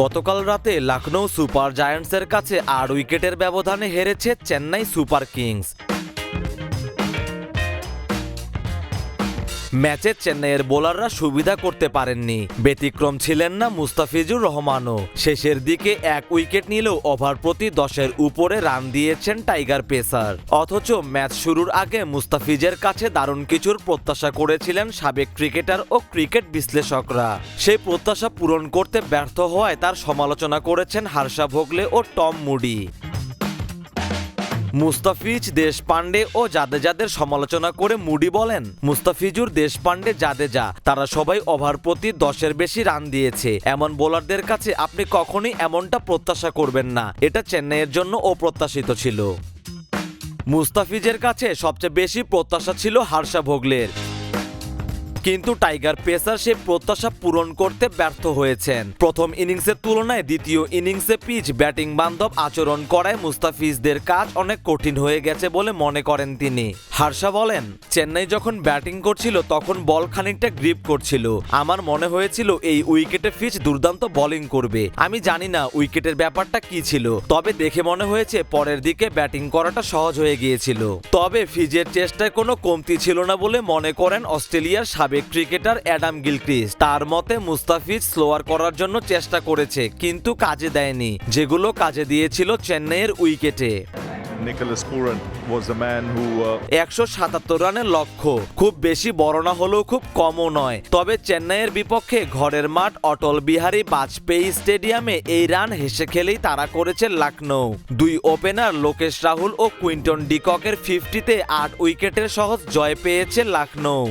গতকাল রাতে লখনৌ সুপার জায়ান্টসের কাছে আট উইকেটের ব্যবধানে হেরেছে চেন্নাই সুপার কিংস। ম্যাচে চেন্নাইয়ের বোলাররা সুবিধা করতে পারেননি। ব্যতিক্রম ছিলেন না মুস্তাফিজুর রহমানও। শেষের দিকে এক উইকেট নিলেও ওভার প্রতি দশের উপরে রান দিয়েছেন টাইগার পেসার। অথচ ম্যাচ শুরুর আগে মুস্তাফিজের কাছে দারুণ কিছুর প্রত্যাশা করেছিলেন সাবেক ক্রিকেটার ও ক্রিকেট বিশ্লেষকরা। সেই প্রত্যাশা পূরণ করতে ব্যর্থ হওয়ায় তার সমালোচনা করেছেন হার্ষা ভোগলে ও টম মুডি। মুস্তাফিজ দেশপান্ডে ও জাদেজাদের সমালোচনা করে মুডি বলেন, মুস্তাফিজুর দেশপান্ডে জাদেজা, তারা সবাই ওভার প্রতি দশের বেশি রান দিয়েছে। এমন বোলারদের কাছে আপনি কখনই এমনটা প্রত্যাশা করবেন না। এটা চেন্নাইয়ের জন্য অপ্রত্যাশিত ছিল। মুস্তাফিজের কাছে সবচেয়ে বেশি প্রত্যাশা ছিল হার্ষা ভোগলের। কিন্তু টাইগার পেসার সে প্রত্যাশা পূরণ করতে ব্যর্থ হয়েছেন। প্রথম ইনিংসের তুলনায় দ্বিতীয় ইনিংসে পিচ, ব্যাটিং বান্ধব আচরণ করায় মুস্তাফিজদের কাজ অনেক কঠিন হয়ে গেছে বলে মনে করেন তিনি। হার্ষা বলেন, চেন্নাই যখন ব্যাটিং করছিল তখন বল খানিকটা গ্রিপ করছিল। আমার মনে হয়েছিল এই উইকেটে ফিচ দুর্দান্ত বোলিং করবে। আমি জানি না উইকেটের ব্যাপারটা কি ছিল, তবে দেখে মনে হয়েছে পরের দিকে ব্যাটিং করাটা সহজ হয়ে গিয়েছিল। তবে ফিজের চেষ্টায় কোনো কমতি ছিল না বলে মনে করেন অস্ট্রেলিয়ার সাবেক ক্রিকেটার অ্যাডাম গিলক্রিস তার মতে মুস্তাফিজ স্লোয়ার করার জন্য চেষ্টা করেছে কিন্তু কাজে দেয়নি যেগুলো কাজে দিয়েছিল চেন্নাইয়ের উইকেটে। Uh, একশো সাতাত্তর রানের লক্ষ্য খুব বেশি বড় না হলেও খুব কমও নয়। তবে চেন্নাইয়ের বিপক্ষে ঘরের মাঠ অটল বিহারী বাজপেয়ী স্টেডিয়ামে এই রান হেসে খেলেই তারা করেছে লখনৌ দুই ওপেনার লোকেশ রাহুল ও কুইন্টন ডিককের ফিফটিতে আট উইকেটের সহজ জয় পেয়েছে লখনৌ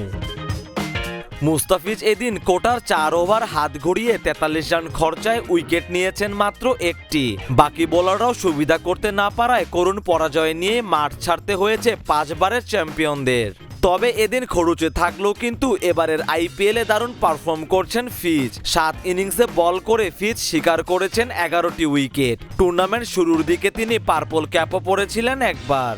মুস্তাফিজ এদিন কোটার চার ওভার হাত ঘুরিয়ে তেতাল্লিশ রান খরচায় উইকেট নিয়েছেন মাত্র একটি। বাকি বোলাররাও সুবিধা করতে না পারায় করুণ পরাজয় নিয়ে মাঠ ছাড়তে হয়েছে পাঁচবারের চ্যাম্পিয়নদের। তবে এদিন খরুচে থাকলেও কিন্তু এবারের আইপিএলে দারুণ পারফর্ম করছেন ফিজ। সাত ইনিংসে বল করে ফিজ স্বীকার করেছেন এগারোটি উইকেট। টুর্নামেন্ট শুরুর দিকে তিনি পার্পল ক্যাপও পরেছিলেন একবার।